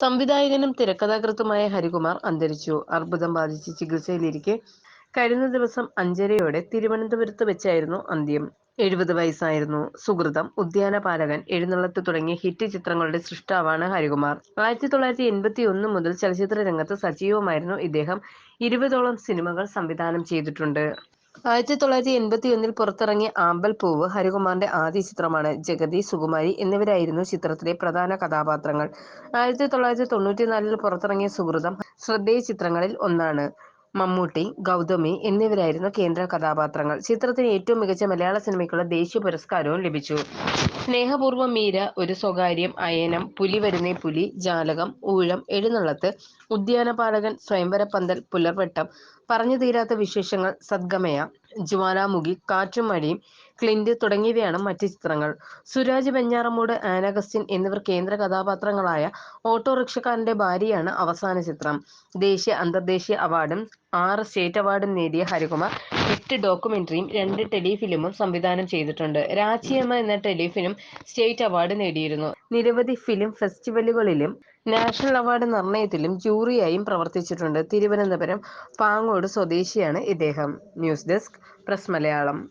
സംവിധായകനും തിരക്കഥാകൃത്തുമായ ഹരികുമാർ അന്തരിച്ചു. അർബുദം ബാധിച്ച് ചികിത്സയിലിരിക്കെ കഴിഞ്ഞ ദിവസം അഞ്ചരയോടെ തിരുവനന്തപുരത്ത് വെച്ചായിരുന്നു അന്ത്യം. എഴുപത് വയസ്സായിരുന്നു. സുഹൃതം ഉദ്യാനപാലകൻ എഴുന്നള്ളത്ത് തുടങ്ങിയ ഹിറ്റ് ചിത്രങ്ങളുടെ സൃഷ്ടാവാണ് ഹരികുമാർ. ആയിരത്തി തൊള്ളായിരത്തി എൺപത്തി ഒന്ന് മുതൽ ചലച്ചിത്ര രംഗത്ത് സജീവമായിരുന്നു ഇദ്ദേഹം. ഇരുപതോളം സിനിമകൾ സംവിധാനം ചെയ്തിട്ടുണ്ട്. ആയിരത്തി തൊള്ളായിരത്തി എൺപത്തി ഒന്നിൽ പുറത്തിറങ്ങിയ ആമ്പൽ പൂവ് ഹരികുമാറിന്റെ ആദ്യ ചിത്രമാണ്. ജഗതി സുകുമാരി എന്നിവരായിരുന്നു ചിത്രത്തിലെ പ്രധാന കഥാപാത്രങ്ങൾ. ആയിരത്തി തൊള്ളായിരത്തി തൊണ്ണൂറ്റിനാലിൽ പുറത്തിറങ്ങിയ സുഹൃതം ശ്രദ്ധേയ ചിത്രങ്ങളിൽ ഒന്നാണ്. മമ്മൂട്ടി ഗൗതമി എന്നിവരായിരുന്നു കേന്ദ്ര കഥാപാത്രങ്ങൾ. ചിത്രത്തിന് ഏറ്റവും മികച്ച മലയാള സിനിമയ്ക്കുള്ള ദേശീയ പുരസ്കാരവും ലഭിച്ചു. സ്നേഹപൂർവം മീര ഒരു സ്വകാര്യം അയനം പുലി വരുന്നേ പുലി ജാലകം ഊഴം എഴുന്നള്ളത്ത് ഉദ്യാനപാലകൻ സ്വയംവരപ്പന്തൽ പുലർവട്ടം പറഞ്ഞു തീരാത്ത വിശേഷങ്ങൾ സദ്ഗമയ ജ്വാലാമുഖി കാറ്റും മഴയും ക്ലിന്റ് തുടങ്ങിയവയാണ് മറ്റ് ചിത്രങ്ങൾ. സുരാജ് വെഞ്ഞാറമൂട് ആനഗസ്റ്റിൻ എന്നിവർ കേന്ദ്ര കഥാപാത്രങ്ങളായ ഓട്ടോറിക്ഷക്കാരന്റെ ഭാര്യയാണ് അവസാന ചിത്രം. ദേശീയ അന്തർദേശീയ അവാർഡും ആറ് സ്റ്റേറ്റ് അവാർഡും നേടിയ ഹരികുമാർ എട്ട് ഡോക്യുമെന്ററിയും രണ്ട് ടെലിഫിലിമും സംവിധാനം ചെയ്തിട്ടുണ്ട്. രാജിയമ്മ എന്ന ടെലിഫിലിം സ്റ്റേറ്റ് അവാർഡ് നേടിയിരുന്നു. നിരവധി ഫിലിം ഫെസ്റ്റിവലുകളിലും നാഷണൽ അവാർഡ് നിർണയത്തിലും ജൂറിയായും പ്രവർത്തിച്ചിട്ടുണ്ട്. തിരുവനന്തപുരം പാങ്ങോട് സ്വദേശിയാണ് ഇദ്ദേഹം. News desk press Malayalam.